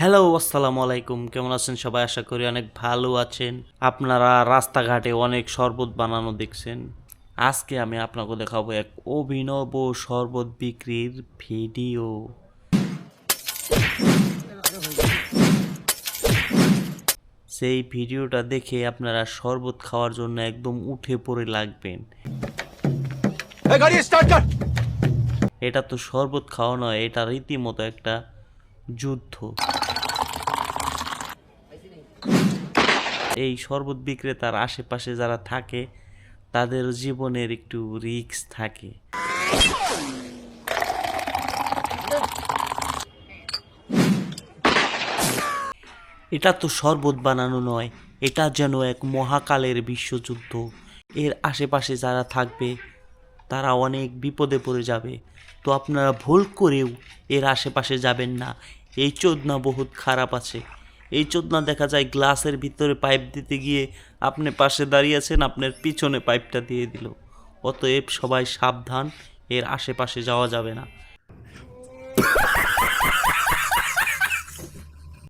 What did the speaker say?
Hello আসসালামু আলাইকুম। কেমন আছেন সবাই? আশা করি অনেক ভালো আছেন। আপনারা রাস্তাঘাটে অনেক শরবত বানানো দেখছেন। আজকে আমি আপনাকে দেখাবো এক অভিনব শরবত বিক্রির ভিডিও। সেই ভিডিওটা দেখে আপনারা শরবত খাওয়ার জন্য একদম উঠে পড়ে লাগবেন। এটা তো শরবত খাওয়া নয় এটা রীতিমতো একটা যুদ্ধ। এই শরবত বিক্রেতার আশেপাশে যারা থাকে, তাদের জীবনের একটু রিস্ক থাকে। এটা তো শরবত বানানো নয়, এটা যেন এক মহাকালের বিশ্বযুদ্ধ। এর আশেপাশে যারা থাকবে, তারা অনেক বিপদে পড়ে যাবে। তো আপনারা ভুল করেও এর আশেপাশে যাবেন না। এই চোদনা বহুত খারাপ আছে। এই চোদনা দেখা যায় গ্লাসের ভিতরে পাইপ দিতে গিয়ে আপনি পাশে দাঁড়িয়ে আছেন, আপনার পিছনে পাইপটা দিয়ে দিল। অতএব সবাই সাবধান, এর আশেপাশে যাওয়া যাবে না।